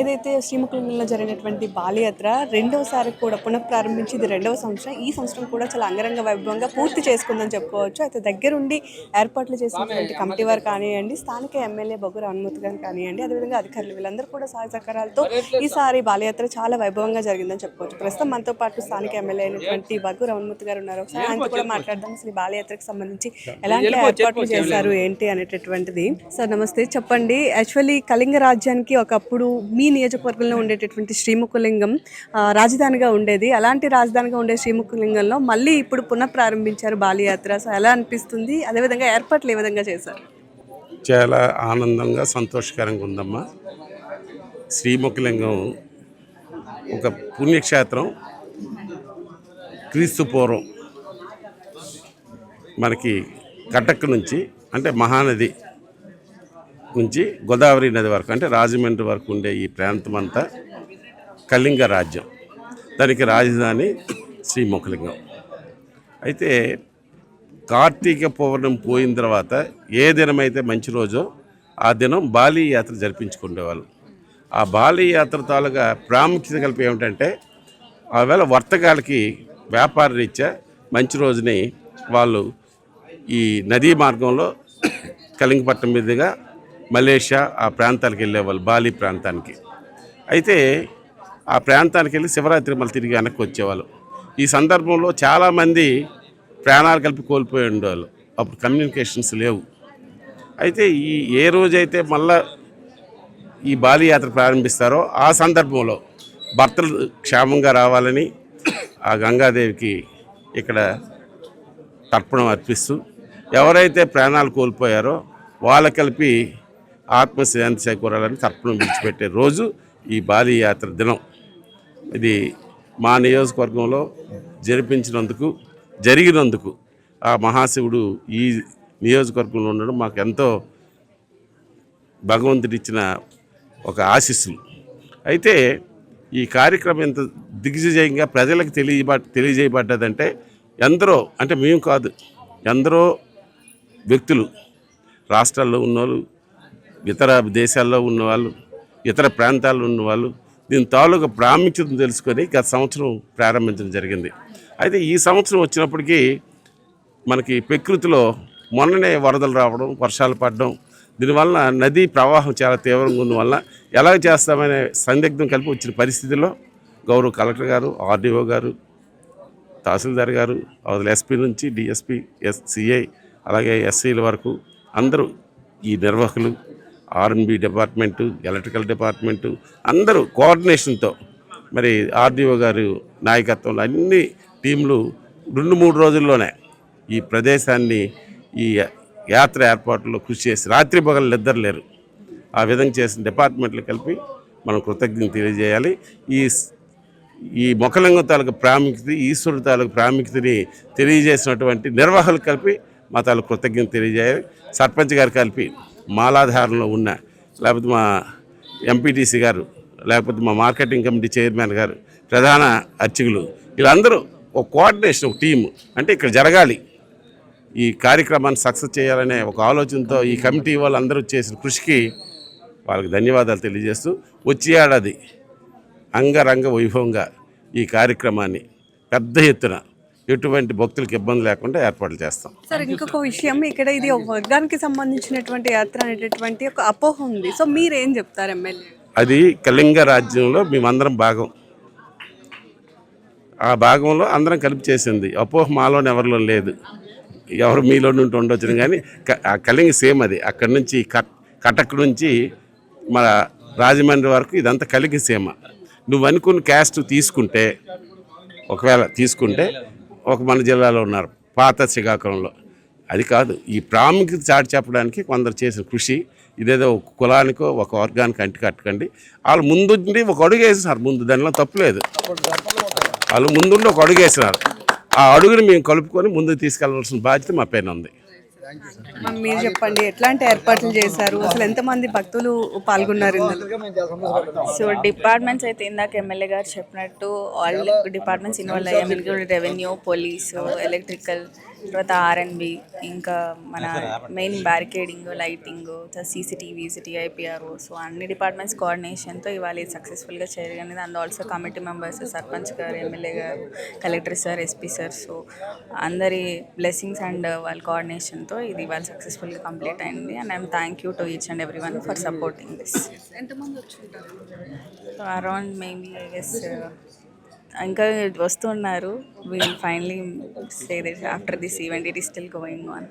ఏదైతే శ్రీముఖలింగంలో జరిగినటువంటి బాలయాత్ర రెండవసారి కూడా పునఃప్రారంభించి ఇది రెండవ సంవత్సరం. ఈ సంవత్సరం కూడా చాలా అంగరంగ వైభవంగా పూర్తి చేసుకుందని చెప్పుకోవచ్చు. అయితే దగ్గరుండి ఏర్పాట్లు చేసినటువంటి కమిటీ వారు కానివ్వండి స్థానిక ఎమ్మెల్యే బొగ్గురు హనుమతి గారు కానివ్వండి అదేవిధంగా అధికారులు వీళ్ళందరూ కూడా సహాయ సహకారాలతో ఈసారి బాలయాత్ర చాలా వైభవంగా జరిగిందని చెప్పుకోవచ్చు. ప్రస్తుతం మనతో పాటు స్థానిక ఎమ్మెల్యే అయినటువంటి బగ్గురు హనుమతి గారు ఉన్నారు. ఒకసారి ఆయనతో కూడా మాట్లాడదాం. అసలు ఈ బాలయాత్రకు సంబంధించి ఎలాంటి ఏర్పాట్లు చేశారు ఏంటి అనేటటువంటిది? సార్ నమస్తే. చెప్పండి. యాక్చువల్లీ కళింగ రాజ్యానికి ఒకప్పుడు మీ నియోజకవర్గంలో ఉండేటటువంటి శ్రీముఖలింగం రాజధానిగా ఉండేది. అలాంటి రాజధానిగా ఉండే శ్రీముఖలింగంలో మళ్ళీ ఇప్పుడు పునః ప్రారంభించారు బాలయాత్ర. సో ఎలా అనిపిస్తుంది? అదేవిధంగా ఏర్పాట్లు ఏ విధంగా చేశారు? చాలా ఆనందంగా సంతోషకరంగా ఉందమ్మా. శ్రీముఖలింగం ఒక పుణ్యక్షేత్రం. క్రీస్తు పూర్వం మనకి కటక్ నుంచి అంటే మహానది నుంచి గోదావరి నది వరకు అంటే రాజమండ్రి వరకు ఉండే ఈ ప్రాంతం అంతా కళింగ రాజ్యం. దానికి రాజధాని శ్రీముఖలింగం అయితే కార్తీక పౌర్ణం పోయిన తర్వాత ఏ దినమైతే మంచి రోజో ఆ దినం బాలీ యాత్ర జరిపించుకునేవాళ్ళు ఆ బాలీ యాత్ర తాలూగా ప్రాముఖ్యత కలిపి ఏమిటంటే ఆవేళ వర్తకాలకి వ్యాపార రీత్యా మంచి రోజుని వాళ్ళు ఈ నదీ మార్గంలో కలింగపట్నం మీదుగా మలేషియా ఆ ప్రాంతాలకు వెళ్ళేవాళ్ళు బాలి ప్రాంతానికి. అయితే ఆ ప్రాంతానికి వెళ్ళి శివరాత్రి మళ్ళీ తిరిగి వెనక్కి వచ్చేవాళ్ళు. ఈ సందర్భంలో చాలామంది ప్రాణాలు కలిపి కోల్పోయి ఉండేవాళ్ళు. అప్పుడు కమ్యూనికేషన్స్ లేవు. అయితే ఈ ఏ రోజైతే మళ్ళా ఈ బాలి యాత్ర ప్రారంభిస్తారో ఆ సందర్భంలో భర్తలు క్షేమంగా రావాలని ఆ గంగాదేవికి ఇక్కడ తర్పణం అర్పిస్తూ ఎవరైతే ప్రాణాలు కోల్పోయారో వాళ్ళ కలిపి ఆత్మశాంతి చేకూరాలని తర్పణం విడిచిపెట్టే రోజు ఈ బాలి యాత్ర దినం. ఇది మా నియోజకవర్గంలో జరిపించినందుకు జరిగినందుకు ఆ మహాశివుడు ఈ నియోజకవర్గంలో ఉండడం మాకు ఎంతో భగవంతుడిచ్చిన ఒక ఆశీస్సులు. అయితే ఈ కార్యక్రమం ఎంత దిగ్విజయంగా ప్రజలకు తెలియబ తెలియజేయబడ్డదంటే ఎందరో అంటే మేము కాదు ఎందరో వ్యక్తులు రాష్ట్రాల్లో ఉన్నవాళ్ళు ఇతర దేశాల్లో ఉన్నవాళ్ళు ఇతర ప్రాంతాల్లో ఉన్నవాళ్ళు దీని తాలూకా ప్రాముఖ్యతను తెలుసుకొని గత సంవత్సరం ప్రారంభించడం జరిగింది. అయితే ఈ సంవత్సరం వచ్చినప్పటికీ మనకి ప్రకృతిలో మొన్ననే వరదలు రావడం వర్షాలు పడడం దీనివల్ల నదీ ప్రవాహం చాలా తీవ్రంగా ఉన్న వల్ల ఎలా చేస్తామనే సందిగ్ధం కలిపి వచ్చిన పరిస్థితుల్లో గౌరవ కలెక్టర్ గారు ఆర్డీఓ గారు తహసీల్దార్ గారు అవతల ఎస్పీ నుంచి డిఎస్పీ ఎస్సిఐ అలాగే ఎస్సీల వరకు అందరూ ఈ నిర్వాహకులు ఆర్ఎన్బి డిపార్ట్మెంటు ఎలక్ట్రికల్ డిపార్ట్మెంటు అందరూ కోఆర్డినేషన్తో మరి ఆర్డీఓ గారు నాయకత్వంలో అన్ని టీంలు రెండు మూడు రోజుల్లోనే ఈ ప్రదేశాన్ని ఈ యాత్ర ఏర్పాట్లో కృషి చేసి రాత్రి పగలు నిద్రలేరు ఆ విధంగా చేసిన డిపార్ట్మెంట్లు కలిపి మనం కృతజ్ఞత తెలియజేయాలి. ఈ ఈ మొక్కలింగం తాలూకు ప్రాముఖ్యత ఈశ్వరుడు తాలూకు ప్రాముఖ్యతని తెలియజేసినటువంటి నిర్వాహకులు కలిపి మా తాలూకు కృతజ్ఞత తెలియజేయాలి. సర్పంచ్ గారు కలిపి మాలాధారంలో ఉన్న లేకపోతే మా ఎంపీటీసీ గారు లేకపోతే మా మార్కెటింగ్ కమిటీ చైర్మన్ గారు ప్రధాన అర్చకులు వీళ్ళందరూ ఒక కోఆర్డినేషన్ ఒక టీము. అంటే ఇక్కడ జరగాలి. ఈ కార్యక్రమాన్ని సక్సెస్ చేయాలనే ఒక ఆలోచనతో ఈ కమిటీ వాళ్ళందరూ చేసిన కృషికి వాళ్ళకి ధన్యవాదాలు తెలియజేస్తూ వచ్చే ఏడాది అంగరంగ వైభవంగా ఈ కార్యక్రమాన్ని పెద్ద ఎత్తున ఎటువంటి భక్తులకు ఇబ్బంది లేకుండా ఏర్పాట్లు చేస్తాం. సార్ ఇంకొక విషయం ఇక్కడ ఇది ఒక వర్గానికి సంబంధించినటువంటి యాత్ర అనేటటువంటి ఒక అపోహ ఉంది. సో మీరేం చెప్తారు ఎమ్మెల్యే? అది కళింగ రాజ్యంలో మేమందరం భాగం. ఆ భాగంలో అందరం కలిపి చేసింది. అపోహ మాలోని ఎవరిలో లేదు. ఎవరు మీలో నుండి ఉండొచ్చును కానీ ఆ కళింగ సేమ్ అది. అక్కడి నుంచి కట్ కటక్ నుంచి మన రాజమండ్రి వరకు ఇదంతా కలిగి సీమ. నువ్వు అనుకున్న క్యాస్ట్ తీసుకుంటే ఒకవేళ తీసుకుంటే ఒక మన జిల్లాలో ఉన్నారు పాత శ్రీకాకుళంలో. అది కాదు ఈ ప్రాముఖ్యత చాటి చెప్పడానికి కొందరు చేసిన కృషి ఇదేదో ఒక కులానికో ఒక వర్గానికి అంటి కట్టకండి వాళ్ళు ముందుండి ఒక అడుగు వేసినారు ముందు దానిలో తప్పులేదు వాళ్ళు ముందుండి ఒక అడుగు వేసినారు. ఆ అడుగుని మేము కలుపుకొని ముందుకు తీసుకెళ్ళాల్సిన బాధ్యత మా పైన ఉంది. మరి చెప్పండి ఎట్లాంటి ఏర్పాట్లు చేశారు? అసలు ఎంతమంది భక్తులు పాల్గొన్నారు సో డిపార్ట్మెంట్స్ అయితే ఇందాక ఎమ్మెల్యే గారు చెప్పినట్టు ఆల్ డిపార్ట్మెంట్స్ ఇన్వాల్వ్ అయ్యాయి రెవెన్యూ పోలీసు ఎలక్ట్రికల్ తర్వాత ఆర్ఎన్బి ఇంకా మన main barricading lighting CCTVs TIPR so అన్ని డిపార్ట్మెంట్స్ కోఆర్డినేషన్తో ఇవాళ ఇది సక్సెస్ఫుల్గా చేయగలిగింది. And also committee members sarpanch గారు ఎమ్మెల్యే గారు collector sir SP sir so అందరి బ్లెస్సింగ్స్ అండ్ వాళ్ళ కోఆర్డినేషన్తో ఇది ఇవాళ సక్సెస్ఫుల్గా కంప్లీట్ అయింది. And I'm thank you to each and every one for supporting this ఎంతమంది వచ్చుంటారు సో అరౌండ్ మేబీ ఎస్ ఇంకా వస్తున్నారు will finally say this after this event it is still going on